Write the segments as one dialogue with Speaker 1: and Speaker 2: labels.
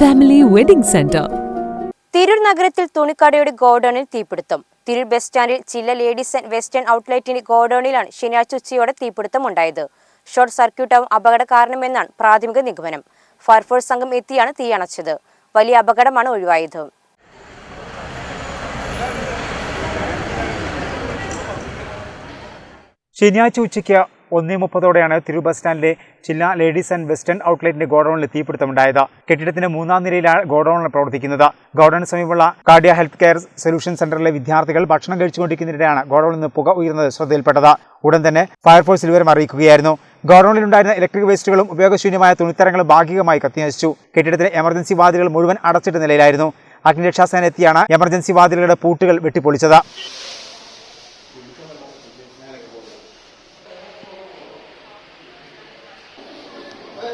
Speaker 1: Family wedding centre
Speaker 2: Tirur നഗരത്തിൽ തുണിക്കടയുടെ ഗോഡൌണിൽ തീപിടുത്തം. Tirur bus സ്റ്റാൻഡിൽ ചില ലേഡീസ് ആൻഡ് വെസ്റ്റേൺ ഔട്ട്ലെറ്റിന്റെ ഗോഡൌണിലാണ് ശനിയാഴ്ച ഉച്ചയോടെ തീപിടുത്തം ഉണ്ടായത്. ഷോർട്ട് സർക്യൂട്ടാവും അപകട കാരണമെന്നാണ് പ്രാഥമിക നിഗമനം. ഫയർഫോഴ്സ് സംഘം എത്തിയാണ് തീയണച്ചത് വലിയ അപകടമാണ് ഒഴിവായത്.
Speaker 3: ശനിയാഴ്ച ഉച്ചയ്ക്ക് ഒന്നേ മുപ്പതോടെയാണ് തിരു ബസ് സ്റ്റാൻഡിലെ ചില്ല ലേഡീസ് ആൻഡ് വെസ്റ്റേൺ ഔട്ട്ലെറ്റിന്റെ ഗോഡൌണിൽ തീപിടുത്തമുണ്ടായത്. കെട്ടിടത്തിന്റെ മൂന്നാം നിലയിലാണ് ഗോഡൌണിൽ പ്രവർത്തിക്കുന്നത്. ഗോഡൌണിന് സമീപമുള്ള കാർഡിയ ഹെൽത്ത് കെയർ സൊല്യൂഷൻ സെന്ററിലെ വിദ്യാർത്ഥികൾ ഭക്ഷണം കഴിച്ചുകൊണ്ടിരിക്കുന്നതിനിടെയാണ് ഗോഡൌണിൽ നിന്ന് പുക ഉയർന്നത് ശ്രദ്ധയിൽപ്പെട്ടത്. ഉടൻ തന്നെ ഫയർഫോഴ്സ് വിവരം അറിയിക്കുകയായിരുന്നു. ഗോഡൌണിൽ ഉണ്ടായിരുന്ന ഇലക്ട്രിക് വേസ്റ്റുകളും ഉപയോഗശൂന്യമായ തുണിത്തരങ്ങളും ഭാഗികമായി കത്തിനശിച്ചു. കെട്ടിടത്തിലെ എമർജൻസി വാതിലുകൾ മുഴുവൻ അടച്ചിട്ട നിലയിലായിരുന്നു. അഗ്നിരക്ഷാസേന എത്തിയാണ് എമർജൻസി വാതിലുകളുടെ പൂട്ടുകൾ വെട്ടിപ്പൊളിച്ചത്.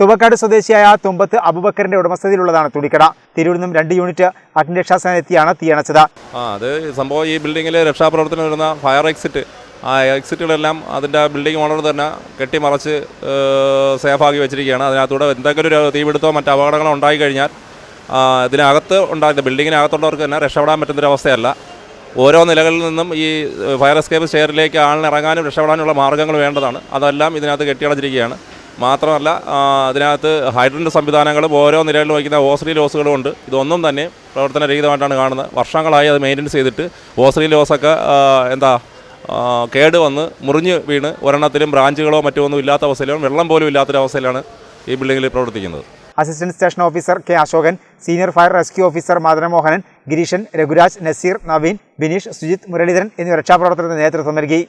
Speaker 3: തുവക്കാട് സ്വദേശിയായ തുമ്പത്ത് അബുബക്കറിന്റെ ഉടമസ്ഥതയിലുള്ളതാണ് തുണിക്കട. തിരൂരിൽ നിന്നും രണ്ട് യൂണിറ്റ് അഗ്നിരക്ഷാസേന എത്തിയാണ് തീയണച്ചത്.
Speaker 4: ആ അത് സംഭവം ഈ ബിൽഡിങ്ങിൽ രക്ഷാപ്രവർത്തനം വരുന്ന ഫയർ എക്സിറ്റ് ആ എക്സിറ്റുകളെല്ലാം അതിന്റെ ബിൽഡിംഗ് ഓണർ തന്നെ കെട്ടി കെട്ടിമറച്ച് സേഫാക്കി വെച്ചിരിക്കുകയാണ്. അതിനകത്തൂടെ എന്തെങ്കിലും ഒരു തീപിടുത്തോ മറ്റ് അപകടങ്ങളോ ഉണ്ടായി കഴിഞ്ഞാൽ ഇതിനകത്ത് ഉണ്ടായിരുന്ന ബിൽഡിങ്ങിനകത്തുള്ളവർക്ക് തന്നെ രക്ഷപ്പെടാൻ പറ്റുന്നൊരവസ്ഥയല്ല ഓരോ നിലകളിൽ നിന്നും ഈ ഫയർ എസ്കേപ്പ് സ്റ്റെയറിലേക്ക് ആളിനിറങ്ങാനും രക്ഷപ്പെടാനുള്ള മാർഗങ്ങൾ വേണ്ടതാണ്. അതെല്ലാം ഇതിനകത്ത് കെട്ടിയടച്ചിരിക്കുകയാണ്. മാത്രമല്ല അതിനകത്ത് ഹൈഡ്രജന്റെ സംവിധാനങ്ങളും ഓരോ നിലകളിലും വയ്ക്കുന്ന ഓസറി ലോസുകളും ഉണ്ട്. ഇതൊന്നും തന്നെ പ്രവർത്തനരഹിതമായിട്ടാണ് കാണുന്നത്. വർഷങ്ങളായി അത് മെയിന്റെനൻസ് ചെയ്തിട്ട് ഓസറി ലോസൊക്കെ എന്താ കേട് വന്ന് മുറിഞ്ഞ് വീണ് ഒരെണ്ണത്തിലും ബ്രാഞ്ചുകളോ മറ്റോ ഒന്നും ഇല്ലാത്ത അവസ്ഥയിലാണ് വെള്ളം പോലും ഇല്ലാത്തൊരവസ്ഥയിലാണ് ഈ ബിൽഡിങ്ങിൽ പ്രവർത്തിക്കുന്നത്.
Speaker 3: Assistant station officer K Ashokan senior fire rescue officer Madanamohanan Gireeshan Raghuraj Naseer Naveen Bineesh Sujith Muraleedharan എന്നിവർ രക്ഷാപ്രവർത്തനത്തിന് നേതൃത്വം നൽകി.